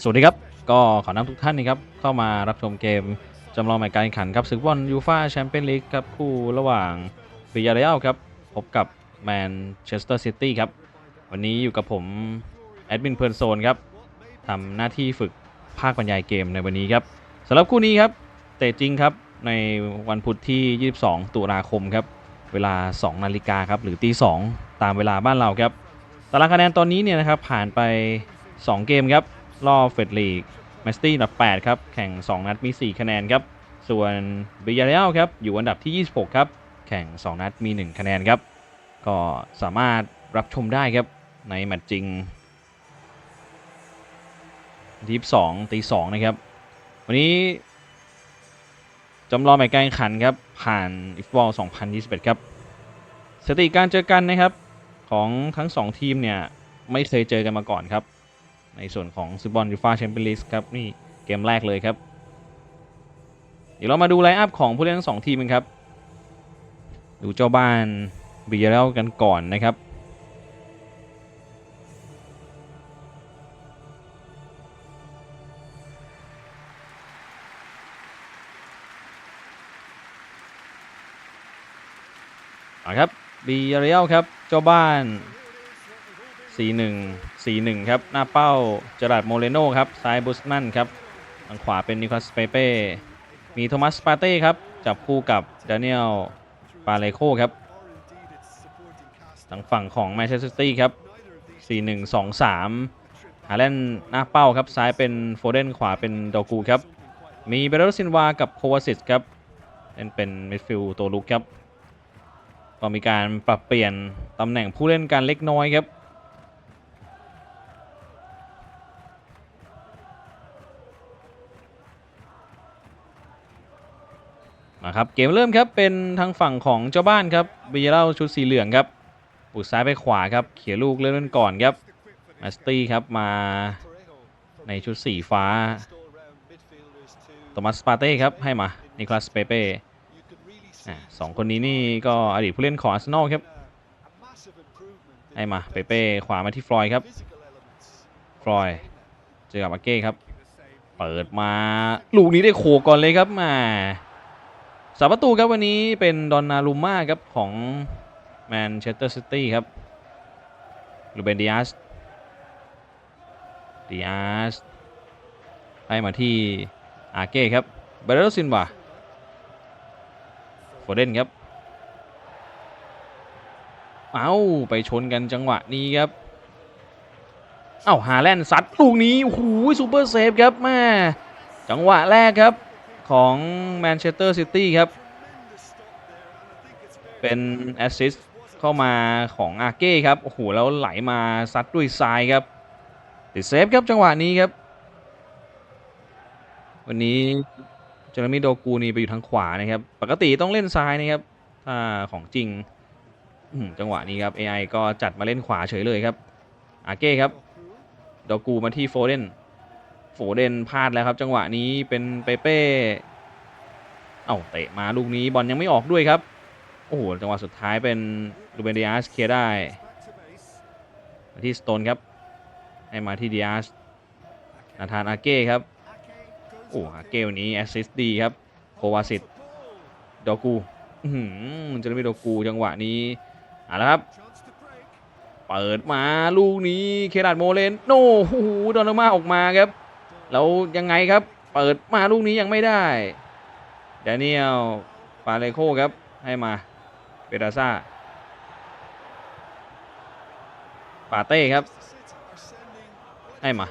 สวัสดีครับ ก็ขอนำทุกท่านนะครับเข้ามารับชมเกมจำลองแมตช์การแข่งขันครับศึกบอลยูฟาแชมเปี้ยนลีกครับคู่ระหว่างบิยาเรอัลครับพบกับแมนเชสเตอร์ซิตี้ครับ วันนี้อยู่กับผมแอดมินเพลิร์นโซนครับทำหน้าที่ฝึกภาคบรรยายเกมในวันนี้ครับสำหรับคู่นี้ครับเตะจริงครับในวันพุธที่ 22 ตุลาคมครับเวลา 2 นาฬิกาครับหรือตี2ตามเวลาบ้านเราครับตารางคะแนนตอนนี้เนี่ยนะครับผ่านไป 2 เกมครับ รอบเฟดลีกแมสตี้อันดับ 8 ครับ แข่ง 2 นัดมี 4 คะแนนครับ ส่วนบิยาเรอัลครับ อยู่อันดับที่ 26 ครับ แข่ง 2 นัดมี 1 คะแนนครับ ก็สามารถรับชมได้ครับ ในแมตช์จริงที่22ตี2นะครับ วันนี้จำลองแมตช์การแข่งขันครับ ผ่านอิฟบอล2021 ครับสถิติการเจอกันนะครับ ของทั้ง 2 ทีมเนี่ย ไม่เคยเจอกันมาก่อนครับ ในส่วนของซุปบอลยูฟาแชมเปี้ยนลีกครับนี่เกมแรกเลยครับ เดี๋ยวเรามาดูไลน์อัพของผู้เล่นทั้งสองทีมกันครับ ดูเจ้าบ้านบีเรลกันก่อนนะครับเอาครับบีเรียลครับเจ้าบ้าน 4-1 4-1 ครับ หน้าเป้าเจอราร์ดโมเรโนครับ ซ้ายบุสมันครับทางขวาเป็นนิคัสเปเป้ มีโทมัสปาเต้ครับ จับคู่กับดานิเอลปาเลโคครับทางฝั่งของแมนเชสเตอร์ซิตี้ครับ 4-1-2-3 หาแลนหน้าเป้าครับ ซ้ายเป็นโฟเดนขวาเป็นดอกูครับ มีเบรโรซินวากับโควาซิสครับเป็นเป็นมิดฟิลด์ตัวลุกครับ ก็มีการปรับเปลี่ยนตำแหน่งผู้เล่นการเล็กน้อยครับ นะครับเกมเริ่มครับเป็นทางฝั่งของเจ้าบ้านครับบิยาเล่าชุดสีเหลืองครับปุดซ้ายไปขวาครับเขี่ยลูกเล่นก่อนครับมาสตี้ครับมาในชุดสีฟ้าโทมัสปาเต้ครับให้มานิคลัสเปเป้สองคนนี้นี่ก็อดีตผู้เล่นของอาร์เซนอลครับให้มาเปเป้ขวามาที่ฟลอยด์ครับฟลอยด์เจอกับอาเก้ครับเปิดมาลูกนี้ได้โขกก่อนเลยครับมา สาประตูครับวันนี้เป็นดอนนารูม่าครับของแมนเชสเตอร์ซิตี้ครับลูเบนดิอาสดิอาสให้มาที่อาเก้ครับเบรโรซินวาโฟเดนครับ เอาไปชนกันจังหวะนี้ครับ เอ้าฮาแลนด์ซัดลูกนี้โอ้โหซูเปอร์เซฟครับแม่จังหวะแรกครับ ของแมนเชสเตอร์ซิตี้ครับ เป็นแอสซิสต์เข้ามาของอาเก้ครับ โอ้โห แล้วไหลมาซัดด้วยซ้ายครับ ติดเซฟครับจังหวะนี้ครับ วันนี้เจอร์มิโดกูนี่ไปอยู่ทางขวานะครับ ปกติต้องเล่นซ้ายนะครับถ้าของจริงจังหวะนี้ครับ AI ก็จัดมาเล่นขวาเฉยเลยครับ อาเก้ครับโดกูมาที่โฟเดน โฟเดนพลาดแล้วครับ จังหวะนี้เป็นเปเป้เอ้าเตะมาลูกนี้บอลยังไม่ออกด้วยครับ โอ้โห จังหวะสุดท้ายเป็นลูเบนดิอาสเคลียร์ได้มาที่สโตนครับ ให้มาที่ดิอาสนาธานอาเก้ครับ โอ้อาเก้วันนี้แอสซิสต์ดีครับโควาสิตดอกูอื้อหือจะไม่ดอกูจังหวะนี้เอาละครับ เปิดมาลูกนี้เคราดโมเลนโน่โอ้โหดอนมาออกมาครับ แล้วยังไงครับ เปิดมาลูกนี้ยังไม่ได้แดเนียลปาเลโคครับ ให้มาเปดาซ่าปาเต้ครับ ให้มา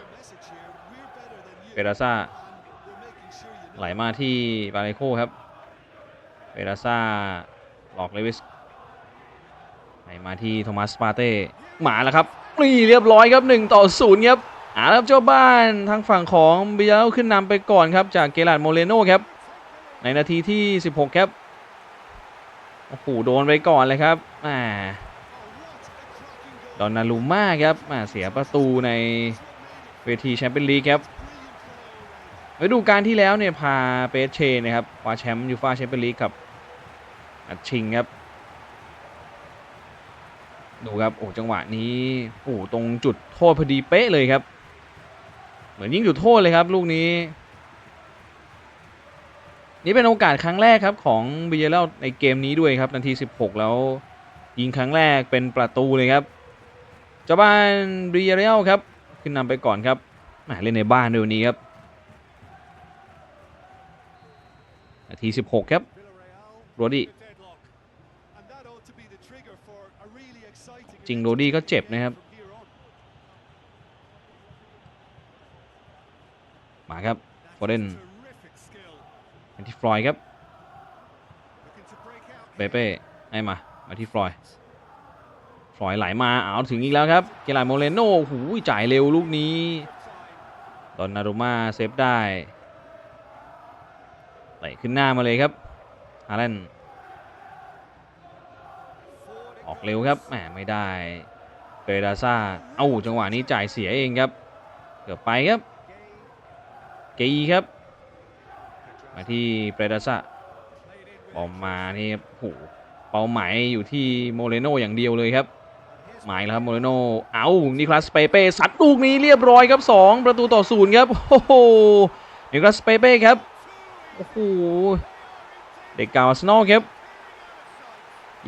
เปดาซ่าไหลมาที่ปาเลโคครับเปดาซ่าหลอกเลวิสให้มาที่โทมัสปาเต้มาแล้วครับนี่เรียบร้อยครับ1ต่อ0ครับ อาครับเจ้าบ้านทางฝั่งของบิยาขึ้นนำไปก่อนครับ จากเกลาดโมเลโนครับ ในนาทีที่ 16 ครับ โอ้โหโดนไปก่อนเลยครับแหมดอนนารูม่าครับแหมเสียประตูในเวทีแชมเปี้ยนลีกครับฤดูกาลที่แล้วเนี่ยพาเปเชนะครับคว้าแชมป์ยูฟ่าแชมเปี้ยนลีกกับนัดชิงครับ ดูครับ โอ้จังหวะนี้โอ้ตรงจุดโทษพอดีเป๊ะเลยครับ มือนยิงจุดโทษเลยครับลูกนี้ นี่เป็นโอกาสครั้งแรกครับของบิเยเลในเกมนี้ด้วยครับนาที 16 แล้วยิงครั้งแรกเป็นประตูเลยครับเจ้าบ้านบิเยเลครับขึ้นนำไปก่อนครับแหมเล่นในบ้านด้วยวันนี้ครับนาที 16 ครับโรดี้จริงโรดี้ก็เจ็บนะครับ มาครับโฟเดนเป็นที่ฟลอยด์ครับเปเป้ให้มา มาที่ฟลอยด์ฟลอยด์ไหลมาเอาถึงอีกแล้วครับ เกลาโมเลโน่หูยจ่ายเร็วลูกนี้ดอนนารุมาเซฟได้ไหลขึ้นหน้ามาเลยครับฮาแลนออกเร็วครับแหมไม่ได้เปเดาซ่า เอ้าจังหวะนี้จ่ายเสียเองครับ เกือบไปครับ กีครับ มาที่เปรดาซ่าบอมมานี่โอ้โหเป้าหมายอยู่ที่โมเรโนอย่างเดียวเลยครับ หมายแล้วครับโมเรโนเอานิคลัสเปเป้สัดลูกนี้เรียบร้อยครับ 2 ประตูต่อศูนย์ครับโอ้โหนิคลัสเปเป้ครับโอ้โหเด็กเก่าอาร์เซนอลครับ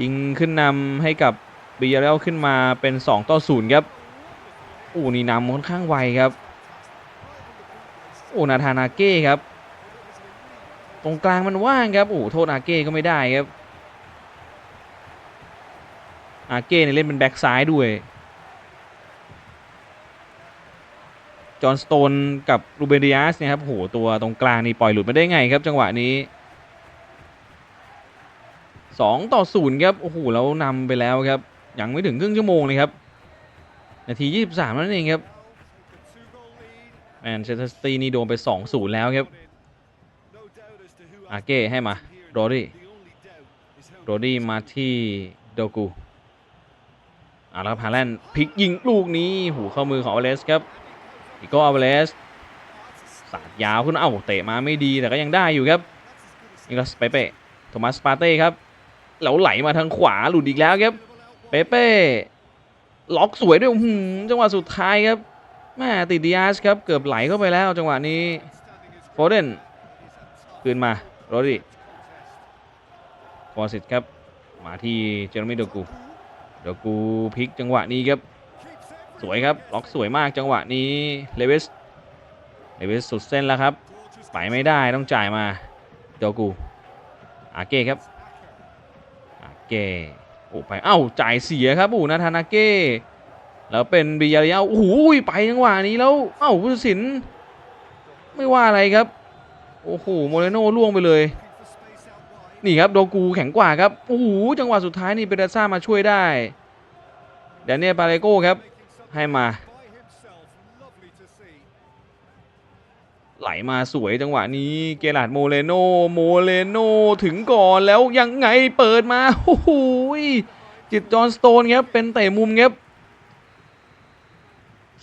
ยิงขึ้นนำให้กับบิยาเรลขึ้นมาเป็น 2 ต่อ0ครับโอ้นี่นำค่อนข้างไวครับ โอ้นาธานอาเก้ครับ ตรงกลางมันว่างครับโอ้โทษอาเก้ก็ไม่ได้ครับอาเก้เนี่ยเล่นเป็นแบ็กซ้ายด้วยจอห์นสโตนกับรูเบนดิอาสเนี่ยครับโหตัวตรงกลางนี่ปล่อยหลุดมาได้ไงครับ จังหวะนี้ 2 ต่อ0ครับโอ้โหแล้วนำไปแล้วครับ ยังไม่ถึงครึ่งชั่วโมงเลยครับ นาที 23นั่นเองครับ แมนเชสเตอร์ซิตี้นี่โดนไป2-0แล้วครับ อาเก้ให้มาโรดี้โรดี้มาที่โดกูอาแล้วฮาแลนด์พลิกยิงลูกนี้หูเข้ามือของอเวเลสครับอีกก็อเวเลสสาดยาวขึ้นเอ้าเตะมาไม่ดีแต่ก็ยังได้อยู่ครับนี่ก็เปเป้โทมัสปาเต้ครับแล้วไหลมาทางขวาหลุดอีกแล้วครับเปเป้ล็อกสวยด้วยอื้อหือจังหวะสุดท้ายครับ แม่ติดดิอาสครับเกือบไหลเข้าไปแล้วจังหวะนี้โฟเดนคืนมาโรดี้ฟอร์สิตครับมาที่เจอร์มีโดกูโดกูพลิกจังหวะนี้ครับสวยครับล็อกสวยมากจังหวะนี้เลวิสเลวิสสุดเส้นแล้วครับไปไม่ได้ต้องจ่ายมาโดกูอาเก้ครับอาเก้โอ้ไปเอ้าจ่ายเสียครับอูนาธานาเก้ แล้วเป็นบิยาริยาโอ้โหไปจังหวะนี้แล้วเอ้าผู้ตัดสิน ไม่ว่าอะไรครับ โอ้โหโมเรโน่ล่วงไปเลยนี่ครับโดกูแข็งกว่าครับโอ้โหจังหวะสุดท้ายนี่เปเดซ่ามาช่วยได้เดนเนียลปาเลโก้ครับ ให้มา ไหลมาสวยจังหวะนี้เกลาดโมเลโนโมเลโนถึงก่อนแล้วยังไงเปิดมาโอ้โหจิตจอห์นสโตนครับเป็นเตะมุมครับ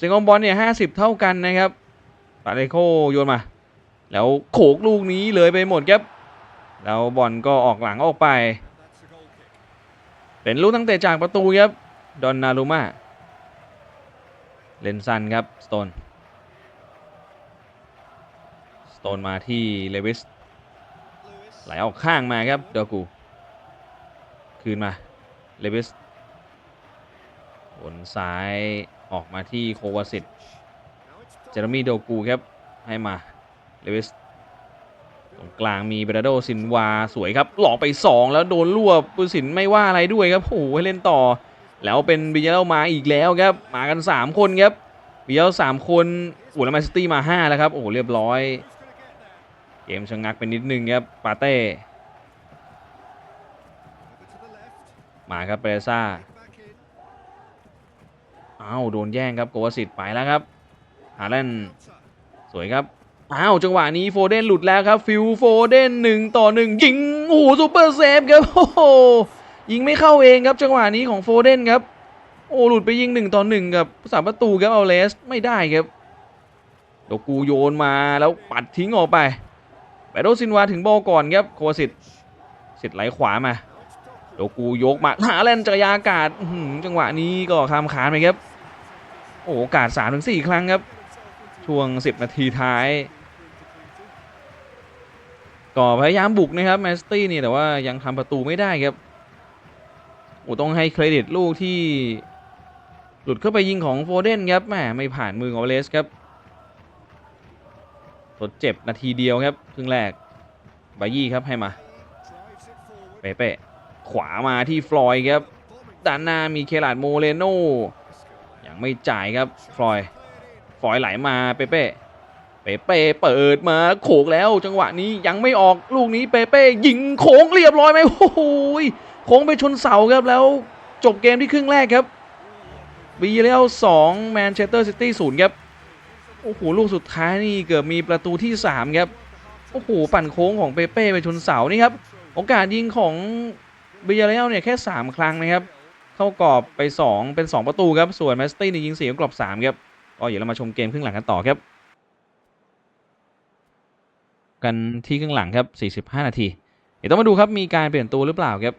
เสียงของบอลเนี่ยห้าสิบเท่ากันนะครับปาเลโคโยนมา แล้วโขกลูกนี้เลยไปหมดครับแล้วบอลก็ออกหลังออกไป เป็นลูกตั้งแต่จากประตูครับดอนนารุมาเลนซันครับสโตนสโตนมาที่เลวิสไหลออกข้างมาครับเดอกู คืนมาเลวิสบนซ้าย ออกมาที่โควาสิตเจอร์มีโดกูครับ ให้มาเลวิสตรงกลางมีเบราโดซินวาสวยครับ หลอกไป 2 แล้วโดนรวบปุสินไม่ว่าอะไรด้วยครับโอ้โหให้เล่นต่อ แล้วเป็นบิยาเลมาอีกแล้วครับ มากัน 3 คนครับบิยาเลสามคนอ้แล้วแมนซิตี้มา 5 แล้วครับโอ้โหเรียบร้อย เกมชะงักไปนิดนึงครับปาเต้มาครับเปเรซ่า อ้าวโดนแย่งครับโกวาสิตไปแล้วครับฮาแลนด์สวยครับอ้าวจังหวะนี้โฟเดนหลุดแล้วครับฟิลโฟเดนหนึ่งต่อหนึ่งยิงโอ้โหซูเปอร์เซฟครับโอ้โหยิงไม่เข้าเองครับจังหวะนี้ของโฟเดนครับโอ้หลุดไปยิงหนึ่งต่อหนึ่งกับสามประตูครับเอาเลสไม่ได้ครับโดกูโยนมาแล้วปัดทิ้งออกไปแบโดซินวาถึงบอลก่อนครับโควาสิตสิทธิ์ไหลขวามาโดกูยกมาหาแลนจักรยากาศจังหวะนี้ก็ข้ามขานไปครับ โอ้โอกาส3-4ครั้งครับ ช่วง 10 นาทีท้าย ก็พยายามบุกนะครับแมนซิตี้นี่แต่ว่ายังทำประตูไม่ได้ครับโอ้ต้องให้เครดิตลูกที่หลุดเข้าไปยิงของโฟเดนครับแหมไม่ผ่านมือของเลสครับทดเจ็บนาทีเดียวครับครึ่งแรกบายี่ครับให้มาเปเป้ขวามาที่ฟลอยด์ครับด้านหน้ามีเคลาดโมเรโน ยังไม่จ่ายครับฟลอยฟลอยไหลมาเปเป้เปเป้เปิดมาโขกแล้วจังหวะนี้ยังไม่ออกลูกนี้เปเป้ยิงโค้งเรียบร้อยไหมโอ้โหโค้งไปชนเสาครับแล้วจบเกมที่ครึ่งแรกครับบีเรลสองแมนเชสเตอร์ซิตี้ศูนย์ครับโอ้โหลูกสุดท้ายนี่เกือบมีประตูที่สามครับ โอ้โห ปั่นโค้งของเปเป้ไปชนเสานี่ครับ โอกาสยิงของบิยาเรลเนี่ยแค่ 3 ครั้งนะครับ เข้ากรอบไป 2 เป็น 2 ประตูครับ ส่วนแมสตี้นี่ยิง4กรอบ3ครับก็เดี๋ยวเรามาชมเกมครึ่งหลังกันต่อครับ กันที่ครึ่งหลังครับ 45 นาที เดี๋ยวต้องมาดูครับมีการเปลี่ยนตัวหรือเปล่าครับ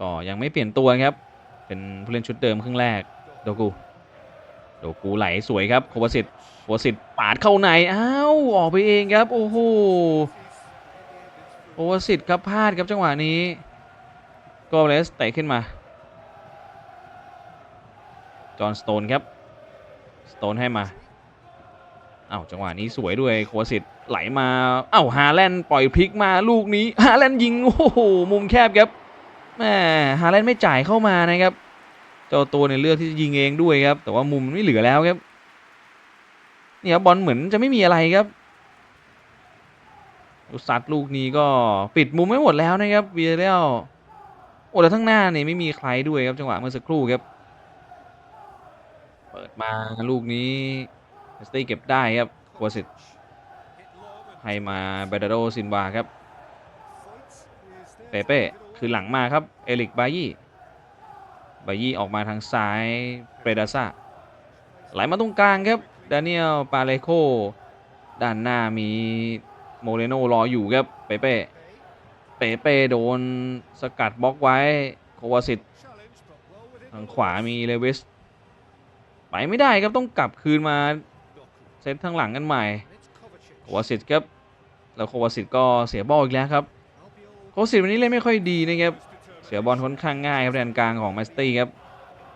ก็ยังไม่เปลี่ยนตัวครับ เป็นผู้เล่นชุดเดิมครึ่งแรกโดกูโดกูไหลสวยครับโควาสิตโควาสิตปาดเข้าในอ้าวออกไปเองครับโอ้โหโอเวอร์สิตครับพลาดครับจังหวะนี้ โกเลสเตะขึ้นมา จอห์นสโตนครับ สโตนให้มาเอ้าจังหวะนี้สวยด้วยโควสิตไหลมาเอ้าฮาแลนด์ปล่อยพลิกมาลูกนี้ฮาแลนด์ยิง โอ้โห มุมแคบครับแม่ฮาแลนด์ไม่จ่ายเข้ามานะครับ เจ้าตัวในเลือกที่จะยิงเองด้วยครับ แต่ว่ามุมไม่เหลือแล้วครับเนี่ยครับบอลเหมือนจะไม่มีอะไรครับลูกซัดลูกนี้ก็ปิดมุมไม่หมดแล้วนะครับวีเรล โอ้แล้วทั้งหน้าเนี่ยไม่มีใครด้วยครับจังหวะเมื่อสักครู่ครับ เปิดมาลูกนี้สตีเก็บได้ครับกัวสิตให้มาเบดาโดซินวาครับเปเป้คือหลังมาครับ เอลิกบายี่บายี่ออกมาทางซ้ายเปรดาซ่าไหลมาตรงกลางครับดานิเอลปาเลโค ด้านหน้ามีโมเรโนรออยู่ครับเปเป้ เปเป้โดนสกัดบล็อกไว้ โควาสิตทางขวามีเลวิส ไปไม่ได้ครับต้องกลับคืนมา เซตทางหลังกันใหม่ โควาสิตครับ แล้วโควาสิตก็เสียบอลอีกแล้วครับ โควาสิตวันนี้เล่นไม่ค่อยดีนะครับ เสียบอลค่อนข้างง่ายครับแดนกลางของแมสตี้ครับ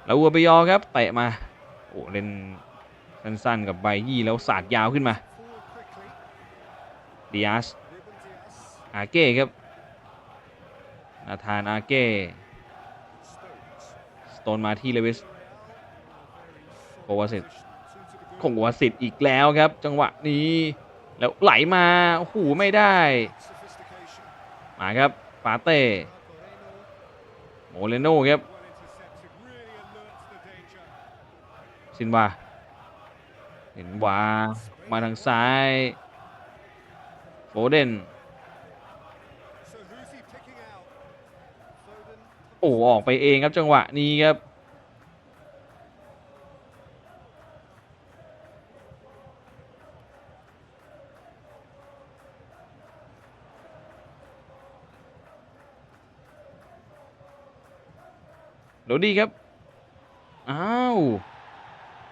แล้ววัวไปยอครับเตะมา โอ้เล่นสั้นๆกับไบยี่แล้วสาดยาวขึ้นมาดิอาสอาเก้ครับ นาธานอาเก้สโตนมาที่เลวิสโควาสิตคงวาสิตอีกแล้วครับ จังหวะนี้แล้วไหลมาโอ้โหไม่ได้ มาครับปาเต้โมเลโน่ครับซินวาเห็นวามาทางซ้ายโฟเดน โอ้ออกไปเองครับจังหวะนี้ครับ โดดีครับ อ้าว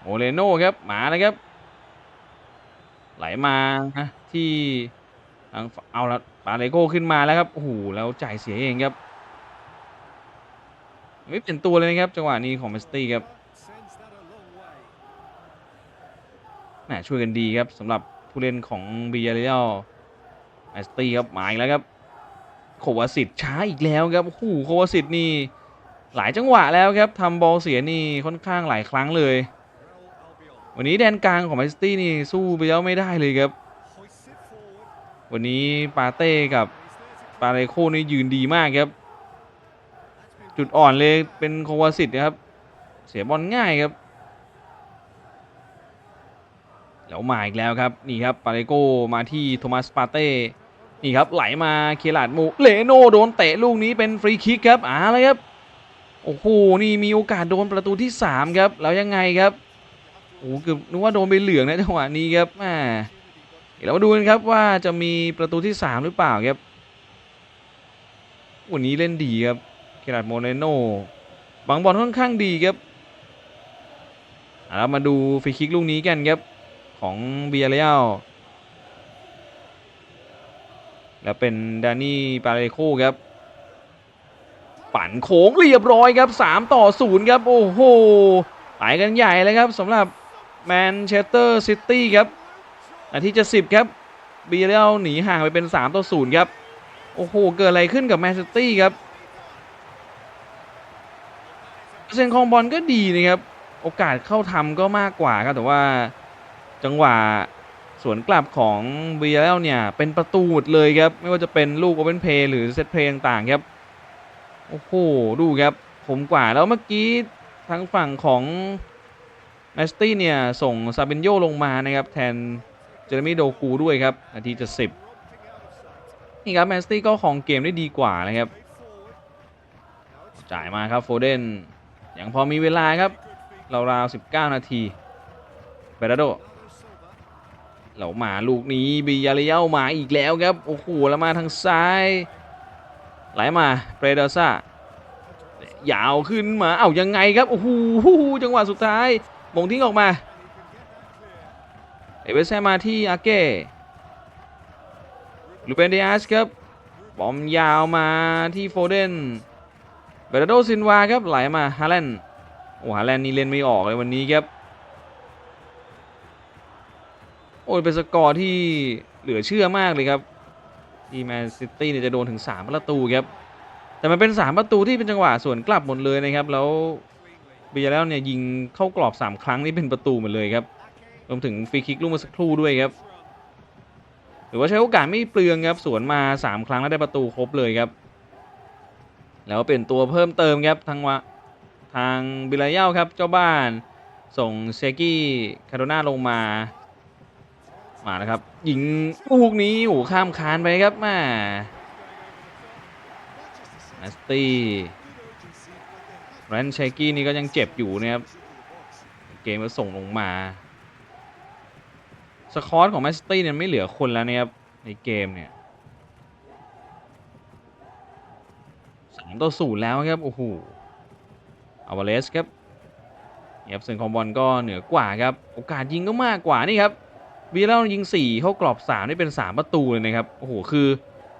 โมเรโน่ครับ หมานะครับ ไหลมานะที่เอาละปาเลโก้ขึ้นมาแล้วครับ โอ้โห แล้วจ่ายเสียเองครับ ไม่เปลี่ยนตัวเลยนะครับ จังหวะนี้ของเมสตี้ครับแหมช่วยกันดีครับสำหรับผู้เล่นของบียาเรลเมสตี้ครับมาอีกแล้วครับโควาสิตช้าอีกแล้วครับโอ้โหโควาสิตนี่หลายจังหวะแล้วครับทำบอลเสียนี่ค่อนข้างหลายครั้งเลย วันนี้แดนกลางของแมนซิตี้นี่สู้ไปแล้วไม่ได้เลยครับ วันนี้ปาเต้กับปาเลโคนี่ยืนดีมากครับ จุดอ่อนเลยเป็นโควาสิตนะครับ เสียบอลง่ายครับ แล้วมาอีกแล้วครับนี่ครับปาเลโกมาที่โทมัสปาเต้นี่ครับไหลมาเคลาดมูเลโนโดนเตะลูกนี้เป็นฟรีคิกครับอ่าเลยครับโอ้โหนี่มีโอกาสโดนประตูที่ 3 ครับ แล้วยังไงครับโอ้เกือบนึกว่าโดนใบเหลืองนะจังหวะนี้ครับแหมเดี๋ยวเรามาดูกันครับว่าจะมีประตูที่ 3 หรือเปล่าครับวันนี้เล่นดีครับ เคลาดโมเนโนบางบอลค่อนข้างดีครับอะแล้วมาดูฟรีคิกลูกนี้กันครับ ของเบียเรียลแล้วเป็นดานี่ปาเรโคครับ ปั่นโค้งเรียบร้อยครับ 3 ต่อ 0 ครับ โอ้โหไปกันใหญ่เลยครับสำหรับแมนเชสเตอร์ซิตี้ครับนาทีจะ 10 ครับเบียเรียลหนีห่างไปเป็น 3 ต่อ 0 ครับ โอ้โห เกิดอะไรขึ้นกับแมนซิตี้ครับ เปอร์เซ็นต์ของบอลก็ดีนะครับ โอกาสเข้าทำก็มากกว่าครับแต่ว่าจังหวะสวนกลับของเบียร์เนี่ย เป็นประตูหมดเลยครับ ไม่ว่าจะเป็นลูกโอเ n นเพย์หรือเซตเพย์ต่างๆครับ โอ้โห ดูครับผมกว่าแล้วเมื่อกี้ทางฝั่งของแมสตี้เนี่ย ส่งซาเบนโยลงมานะครับ แทนเจอร์มี่โดกูด้วยครับ นาทีจะสิบนี่ครับแมสตี้ก็ของเกมได้ดีกว่านะครับ จ่ายมาครับโฟเดน ยังพอมีเวลาครับราวๆ19 นาทีเบราโดเหลามาลูกนี้บียาเรียลมาอีกแล้วครับ โอ้โหแล้วมาทางซ้าย ไหลมาเปรเดซ่ายาวขึ้นมาเอ้ายังไงครับ โอ้โหจังหวะสุดท้ายมงทิ้งออกมา เอเวอร์แซมาที่อาเก้ลูเปนเดียสครับ บอมยาวมาที่โฟเดน เบรโดซินวาครับไหลมาฮาแลนด์โอ้ฮาแลนด์นี่เล่นไม่ออกเลยวันนี้ครับ โอ้ยเป็นสกอร์ที่เหลือเชื่อมากเลยครับที่แมนซิตี้เนี่ยจะโดนถึง 3 ประตูครับ แต่มันเป็น 3 ประตูที่เป็นจังหวะสวนกลับหมดเลยนะครับ แล้วเบียร์แล้วเนี่ยยิงเข้ากรอบ 3 ครั้งนี่เป็นประตูหมดเลยครับ รวมถึงฟรีคิกลูกเมื่อสักครู่ด้วยครับ หรือว่าใช้โอกาสไม่เปลืองครับสวนมา 3 ครั้งแล้วได้ประตูครบเลยครับ แล้วเป็นตัวเพิ่มเติมครับทางวะทางบิลาเยลครับเจ้าบ้านส่งเซกี้คาโดนาลงมา มาแล้วครับยิงลูกนี้โอ้ข้ามคานไปครับแม่แมสตี้แรนเชกี้นี่ก็ยังเจ็บอยู่นะครับเกมก็ส่งลงมา สคอร์ของแมนซิตี้เนี่ยไม่เหลือคนแล้วนะครับในเกมเนี่ย สามต่อศูนย์แล้วครับ โอ้โหอาวาเลสครับเนี่ยครับเซนคอมบอลก็เหนือกว่าครับ โอกาสยิงก็มากกว่านี่ครับวีเลายิง 4 เข้ากรอบ 3 ได้เป็น 3 ประตูเลยนะครับ โอ้โห คือ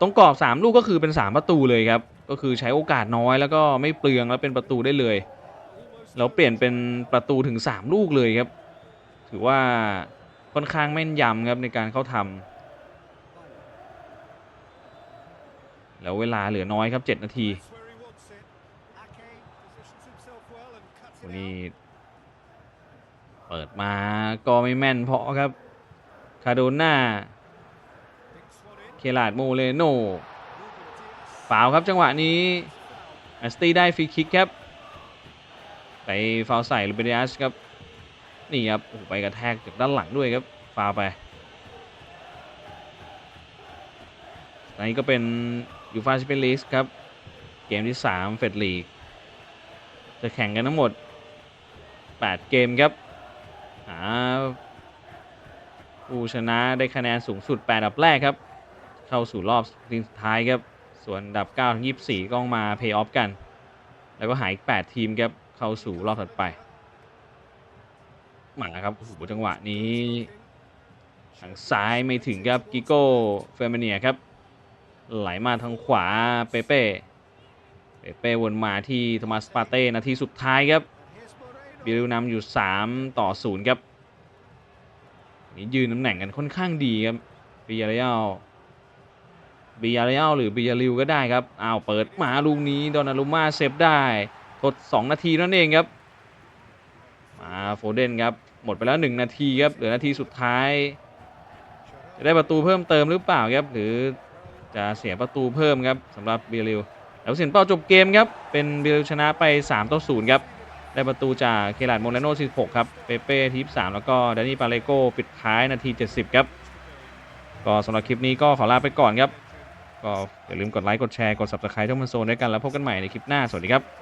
ตรงกรอบ 3 ลูกก็คือเป็น 3 ประตูเลยครับ ก็คือใช้โอกาสน้อยแล้วก็ไม่เปลืองแล้วเป็นประตูได้เลย แล้วเปลี่ยนเป็นประตูถึง 3 ลูกเลยครับ ถือว่าค่อนข้างแม่นยำครับในการเข้าทำแล้วเวลาเหลือน้อยครับ 7 นาทีวั นนี้เปิดมาก็ไม่แม่นเพราะครับ คาโดน่า เคลาดโมเลโนฟาวครับจังหวะนี้แอสตีได้ฟรีคิกครับ ไปฟาวใส่ลูเบเดียสครับ นี่ครับโอ้ไปกระแทกจากด้านหลังด้วยครับ ฟาวไปอันนี้ก็เป็นยูฟาชิเปลิสครับ เกมที่ 3 เฟดลีก จะแข่งกันทั้งหมด 8 เกมครับหาผู้ชนะได้คะแนนสูงสุด8อันดับแรกครับ เข้าสู่รอบสุดท้ายครับ ส่วนอันดับ9ถึง24 ก็ต้องมาเพย์ออฟกัน แล้วก็หายอีก 8 ทีมครับ เข้าสู่รอบถัดไปมาครับโอ้โหจังหวะนี้ทางซ้ายไม่ถึงครับกิโก้เฟอร์มเนียครับ ไหลมาทางขวาเปเป้ เปเป้วนมาที่โทมัสปาเต้นาทีสุดท้ายครับ บิลนำอยู่ 3 ต่อ 0 ครับนี่ยืนตำแหน่งกันค่อนข้างดีครับบิยาเรียลบิยาเรียลหรือบิยาริวก็ได้ครับอ้าวเปิดมาลูกนี้โดนารุม่าเซฟได้ทด2 นาทีนั่นเองครับ มาโฟเดนครับ หมดไปแล้ว 1 นาทีครับเหลือนาทีสุดท้าย จะได้ประตูเพิ่มเติมหรือเปล่าครับ หรือจะเสียประตูเพิ่มครับสำหรับเบลิวแล้วเสียนเป้าจบเกมครับ เป็นเบลิวชนะไป 3 ต่อ 0 ครับ ได้ประตูจากเคลาดโมเลโน16ครับ เปเป้ที3แล้วก็ดานี่ปาเลโกปิดท้ายนาที 70 ครับ ก็สำหรับคลิปนี้ก็ขอลาไปก่อนครับ ก็อย่าลืมกดไลค์ กดแชร์ กด subscribe ช่องมันโซนด้วยกัน แล้วพบกันใหม่ในคลิปหน้า สวัสดีครับ